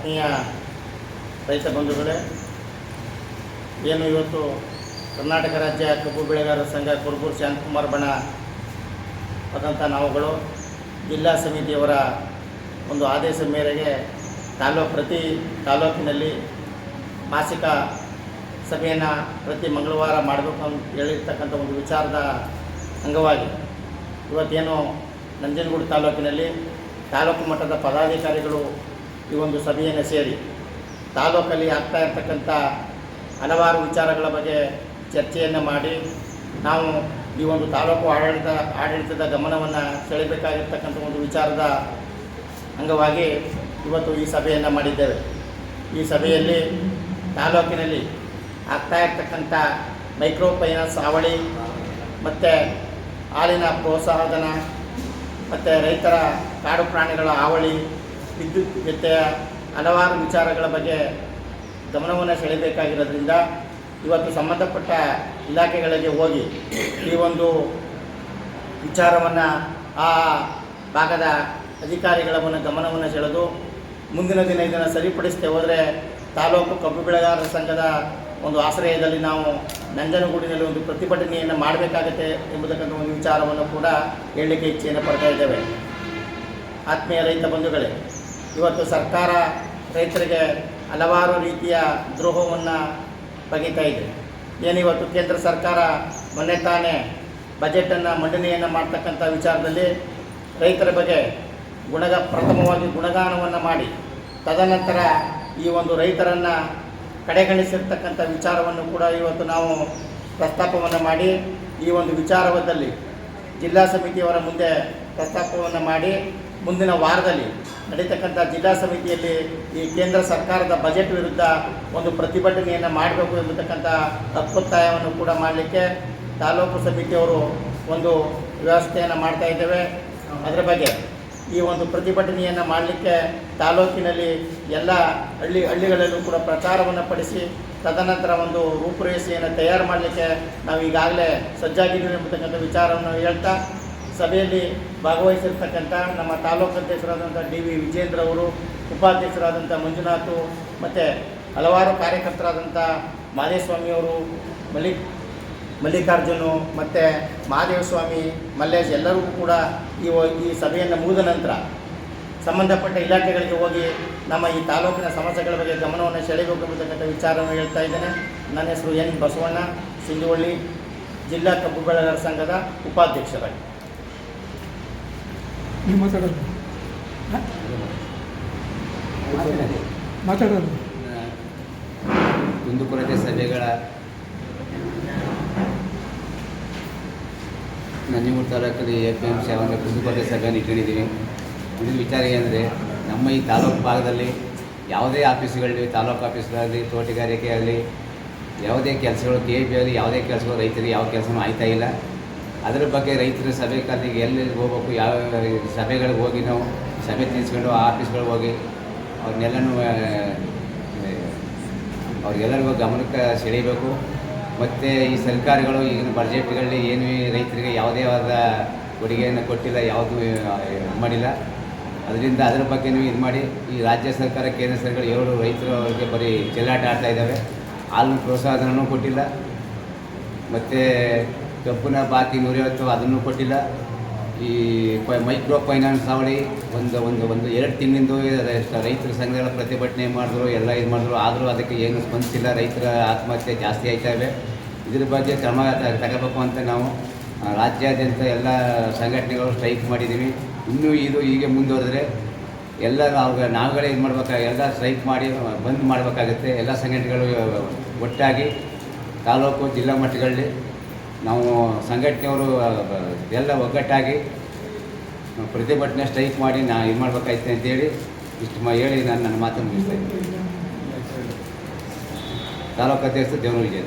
ಆತ್ಮೀಯ ರೈತ ಬಂಧುಗಳೇ, ಏನು ಇವತ್ತು ಕರ್ನಾಟಕ ರಾಜ್ಯ ಕಬ್ಬು ಬೆಳೆಗಾರರ ಸಂಘ ಕುರುಬೂರು ಶಾಂತಕುಮಾರ್ ಬಣ ಆದಂಥ ನಾವುಗಳು, ಜಿಲ್ಲಾ ಸಮಿತಿಯವರ ಒಂದು ಆದೇಶ ಮೇರೆಗೆ ತಾಲೂಕು ಪ್ರತಿ ತಾಲೂಕಿನಲ್ಲಿ ಮಾಸಿಕ ಸಭೆಯನ್ನು ಪ್ರತಿ ಮಂಗಳವಾರ ಮಾಡಬೇಕು ಅಂತ ಹೇಳಿರ್ತಕ್ಕಂಥ ಒಂದು ವಿಚಾರದ ಅಂಗವಾಗಿ. ಇವತ್ತೇನು ನಂಜನಗೂಡು ತಾಲೂಕಿನಲ್ಲಿ ತಾಲೂಕು ಮಟ್ಟದ ಪದಾಧಿಕಾರಿಗಳು ಈ ಒಂದು ಸಭೆಯನ್ನು ಸೇರಿ ತಾಲೂಕಲ್ಲಿ ಆಗ್ತಾ ಇರ್ತಕ್ಕಂಥ ಹಲವಾರು ವಿಚಾರಗಳ ಬಗ್ಗೆ ಚರ್ಚೆಯನ್ನು ಮಾಡಿ ನಾವು ಈ ಒಂದು ತಾಲೂಕು ಆಡಳಿತ, ಆಡಳಿತದ ಗಮನವನ್ನು ಸೆಳೆಯಬೇಕಾಗಿರ್ತಕ್ಕಂಥ ಒಂದು ವಿಚಾರದ ಅಂಗವಾಗಿ ಇವತ್ತು ಈ ಸಭೆಯನ್ನು ಮಾಡಿದ್ದೇವೆ. ಈ ಸಭೆಯಲ್ಲಿ ತಾಲೂಕಿನಲ್ಲಿ ಆಗ್ತಾ ಇರ್ತಕ್ಕಂಥ ಮೈಕ್ರೋ ಫೈನಾನ್ಸ್ ಹಾವಳಿ, ಮತ್ತು ಹಾಲಿನ ಪ್ರೋತ್ಸಾಹಧನ ಮತ್ತು ರೈತರ ಕಾಡು ಪ್ರಾಣಿಗಳ ಹಾವಳಿ ವಿದ್ಯುತ್ ವ್ಯತ್ಯಯ ಹಲವಾರು ವಿಚಾರಗಳ ಬಗ್ಗೆ ಗಮನವನ್ನು ಸೆಳೆಯಬೇಕಾಗಿರೋದ್ರಿಂದ ಇವತ್ತು ಸಂಬಂಧಪಟ್ಟ ಇಲಾಖೆಗಳಿಗೆ ಹೋಗಿ ಈ ಒಂದು ವಿಚಾರವನ್ನು ಆ ಭಾಗದ ಅಧಿಕಾರಿಗಳ ಗಮನವನ್ನು ಸೆಳೆದು ಮುಂದಿನ ದಿನ ಇದನ್ನು ಸರಿಪಡಿಸದೆ ಹೋದರೆ ತಾಲೂಕು ಕಬ್ಬು ಬೆಳೆಗಾರರ ಸಂಘದ ಒಂದು ಆಶ್ರಯದಲ್ಲಿ ನಾವು ನಂಜನಗೂಡಿನಲ್ಲಿ ಒಂದು ಪ್ರತಿಭಟನೆಯನ್ನು ಮಾಡಬೇಕಾಗತ್ತೆ ಎಂಬುದಕ್ಕಂಥ ಒಂದು ವಿಚಾರವನ್ನು ಕೂಡ ಹೇಳಲಿಕ್ಕೆ ಇಚ್ಛೆಯನ್ನು ಪಡ್ತಾ ಇದ್ದೇವೆ. ಆತ್ಮೀಯ ರೈತ ಬಂಧುಗಳೇ ಇವತ್ತು ಸರ್ಕಾರ ರೈತರಿಗೆ ಹಲವಾರು ರೀತಿಯ ದ್ರೋಹವನ್ನು ಬಗೆತಾ ಇದೆ. ಏನಿವತ್ತು ಕೇಂದ್ರ ಸರ್ಕಾರ ಮೊನ್ನೆ ತಾನೇ ಬಜೆಟನ್ನು ಮಂಡನೆಯನ್ನು ಮಾಡ್ತಕ್ಕಂಥ ವಿಚಾರದಲ್ಲಿ ರೈತರ ಬಗ್ಗೆ ಗುಣಗ, ಪ್ರಥಮವಾಗಿ ಗುಣಗಾನವನ್ನು ಮಾಡಿ, ತದನಂತರ ಈ ಒಂದು ರೈತರನ್ನು ಕಡೆಗಣಿಸಿರ್ತಕ್ಕಂಥ ವಿಚಾರವನ್ನು ಕೂಡ ಇವತ್ತು ನಾವು ಪ್ರಸ್ತಾಪವನ್ನು ಮಾಡಿ, ಈ ಒಂದು ವಿಚಾರದಲ್ಲಿ ಜಿಲ್ಲಾ ಸಮಿತಿಯವರ ಮುಂದೆ ಪ್ರಸ್ತಾಪವನ್ನು ಮಾಡಿ ಮುಂದಿನ ವಾರದಲ್ಲಿ ನಡೀತಕ್ಕಂಥ ಜಿಲ್ಲಾ ಸಮಿತಿಯಲ್ಲಿ ಈ ಕೇಂದ್ರ ಸರ್ಕಾರದ ಬಜೆಟ್ ವಿರುದ್ಧ ಒಂದು ಪ್ರತಿಭಟನೆಯನ್ನು ಮಾಡಬೇಕು ಎಂಬತಕ್ಕಂಥ ಒತ್ತಾಯವನ್ನು ಕೂಡ ಮಾಡಲಿಕ್ಕೆ ತಾಲೂಕು ಸಮಿತಿಯವರು ಒಂದು ವ್ಯವಸ್ಥೆಯನ್ನು ಮಾಡ್ತಾ ಇದ್ದೇವೆ. ಅದರ ಬಗ್ಗೆ ಈ ಒಂದು ಪ್ರತಿಭಟನೆಯನ್ನು ಮಾಡಲಿಕ್ಕೆ ತಾಲೂಕಿನಲ್ಲಿ ಎಲ್ಲ ಹಳ್ಳಿ ಹಳ್ಳಿಗಳಲ್ಲೂ ಕೂಡ ಪ್ರಚಾರವನ್ನು ಪಡಿಸಿ, ತದನಂತರ ಒಂದು ರೂಪುರೇಷೆಯನ್ನು ತಯಾರು ಮಾಡಲಿಕ್ಕೆ ನಾವು ಈಗಾಗಲೇ ಸಜ್ಜಾಗಿದ್ದೀವಿ ಎಂಬತಕ್ಕಂಥ ವಿಚಾರವನ್ನು ಹೇಳ್ತಾ ಸಭೆಯಲ್ಲಿ ಭಾಗವಹಿಸಿರ್ತಕ್ಕಂಥ ನಮ್ಮ ತಾಲೂಕು ಅಧ್ಯಕ್ಷರಾದಂಥ ಡಿ ವಿ ವಿಜೇಂದ್ರ ಅವರು, ಉಪಾಧ್ಯಕ್ಷರಾದಂಥ ಮಂಜುನಾಥು ಮತ್ತು ಹಲವಾರು ಕಾರ್ಯಕರ್ತರಾದಂಥ ಮಾದೇಸ್ವಾಮಿಯವರು ಮಲ್ಲಿಕ್ ಮಲ್ಲಿಕಾರ್ಜುನು ಮತ್ತು ಮಹಾದೇವ ಸ್ವಾಮಿ ಮಲ್ಲೇಶ್ ಎಲ್ಲರಿಗೂ ಕೂಡ ಈ ಈ ಸಭೆಯನ್ನು ಮುಗಿದ ನಂತರ ಸಂಬಂಧಪಟ್ಟ ಇಲಾಖೆಗಳಿಗೆ ಹೋಗಿ ನಮ್ಮ ಈ ತಾಲೂಕಿನ ಸಮಸ್ಯೆಗಳ ಬಗ್ಗೆ ಗಮನವನ್ನು ಸೆಳೆಯಬೇಕು ಎಂಬತಕ್ಕಂಥ ವಿಚಾರವನ್ನು ಹೇಳ್ತಾ ಇದ್ದೇನೆ. ನನ್ನ ಹೆಸರು ಎನ್ ಬಸವಣ್ಣ ಸಿಂಧುವಳ್ಳಿ, ಜಿಲ್ಲಾ ಕಬ್ಬು ಬೆಳೆಗಾರರ ಸಂಘದ ಉಪಾಧ್ಯಕ್ಷರಾಗಿ. ನೀವು ಮಾತಾಡೋದು? ಮಾತಾಡೋದು. ಕುಂದುಕೊರತೆ ಸಭೆಗಳ ನಂಜನಗೂಡು ತಾಲೂಕಲ್ಲಿ ಎ ಪಿ ಎಂ ಸಿ ಅವರ ಕುಂದುಕೊರತೆ ಸಭೆಯನ್ನು ಇಟ್ಕೊಂಡಿದ್ದೀವಿ. ಇದು ವಿಚಾರ ಏನಂದರೆ ನಮ್ಮ ಈ ತಾಲೂಕು ಭಾಗದಲ್ಲಿ ಯಾವುದೇ ಆಫೀಸ್ಗಳಲ್ಲಿ ತಾಲೂಕು ಆಫೀಸ್ಗಳಲ್ಲಿ ತೋಟಗಾರಿಕೆ ಆಗಲಿ ಯಾವುದೇ ಕೆಲಸಗಳು ಕೆ ಪಿ ಆಗಲಿ ಯಾವುದೇ ಕೆಲಸಗಳು ರೈತರಿಗೆ ಯಾವ ಕೆಲಸನೂ ಆಯ್ತಾ ಇಲ್ಲ. ಅದರ ಬಗ್ಗೆ ರೈತರ ಸಭೆ ಕಲ್ಲಿಗೆ ಎಲ್ಲಿ ಹೋಗ್ಬೇಕು ಯಾವ ಸಭೆಗಳಿಗೆ ಹೋಗಿ ನಾವು ಸಭೆ ತಿಳಿಸ್ಕೊಂಡು ಆಫೀಸ್ಗಳಿಗೆ ಹೋಗಿ ಅವ್ರನ್ನೆಲ್ಲನೂ ಅವ್ರಿಗೆಲ್ಲರಿಗೂ ಗಮನಕ್ಕೆ ಸೆಳೀಬೇಕು ಮತ್ತು ಈ ಸರ್ಕಾರಗಳು ಈಗಿನ ಬಜೆಟ್ಗಳಲ್ಲಿ ಏನು ರೈತರಿಗೆ ಯಾವುದೇ ಆದ ಕೊಡುಗೆಯನ್ನು ಕೊಟ್ಟಿಲ್ಲ, ಯಾವುದೂ ಮಾಡಿಲ್ಲ. ಅದರಿಂದ ಅದರ ಬಗ್ಗೆ ನೀವು ಇದು ಮಾಡಿ. ಈ ರಾಜ್ಯ ಸರ್ಕಾರ, ಕೇಂದ್ರ ಸರ್ಕಾರ ಎರಡು ರೈತರು ಅವ್ರಿಗೆ ಬರೀ ಚೆಲ್ಲಾಟ ಆಡ್ತಾ ಇದ್ದಾವೆ. ಹಾಲು ಪ್ರೋತ್ಸಾಹನೂ ಕೊಟ್ಟಿಲ್ಲ. ಮತ್ತು ಕಬ್ಬಿನ ಬಾಕಿ ನೂರೈವತ್ತು ಅದನ್ನು ಕೊಟ್ಟಿಲ್ಲ. ಈ ಮೈಕ್ರೋ ಫೈನಾನ್ಸ್ ಅವಳಿ ಒಂದು ಒಂದು ಒಂದು ಎರಡು ತಿಂಗಳಿಂದ ರೈತರ ಸಂಘಗಳ ಪ್ರತಿಭಟನೆ ಮಾಡಿದ್ರು, ಎಲ್ಲ ಇದು ಮಾಡಿದ್ರು, ಆದರೂ ಅದಕ್ಕೆ ಏನು ಸ್ಪಂದಿಸಿಲ್ಲ. ರೈತರ ಆತ್ಮಹತ್ಯೆ ಜಾಸ್ತಿ ಆಯ್ತಾ ಇವೆ. ಇದ್ರ ಬಗ್ಗೆ ಕ್ರಮ ತಗೋಬೇಕು ಅಂತ ನಾವು ರಾಜ್ಯಾದ್ಯಂತ ಎಲ್ಲ ಸಂಘಟನೆಗಳು ಸ್ಟ್ರೈಕ್ ಮಾಡಿದ್ದೀವಿ ಇನ್ನೂ ಇದು ಹೀಗೆ ಮುಂದುವರೆದ್ರೆ ಎಲ್ಲ ನಾವು ನಾವುಗಳೇ ಇದು ಮಾಡ್ಬೇಕಾಗ ಎಲ್ಲ ಸ್ಟ್ರೈಕ್ ಮಾಡಿ, ಬಂದ್ ಮಾಡಬೇಕಾಗುತ್ತೆ. ಎಲ್ಲ ಸಂಘಟನೆಗಳು ಒಟ್ಟಾಗಿ ತಾಲೂಕು, ಜಿಲ್ಲಾ ಮಟ್ಟಗಳಲ್ಲಿ ನಾವು ಸಂಘಟನೆಯವರು ಎಲ್ಲ ಒಗ್ಗಟ್ಟಾಗಿ ಪ್ರತಿಭಟನೆ ಸ್ಟ್ರೈಕ್ ಮಾಡಿ ನಾ ಇದು ಮಾಡ್ಬೇಕಾಯ್ತು ಅಂತೇಳಿ ಇಷ್ಟು ಮ, ಹೇಳಿ ನಾನು ನನ್ನ ಮಾತನ್ನು ಮುಗಿಸ್ತಾ ಇದ್ದೀನಿ. ತಾಲೂಕು ಅಧ್ಯಕ್ಷ ದೇವನೂರು ವಿಜಯ್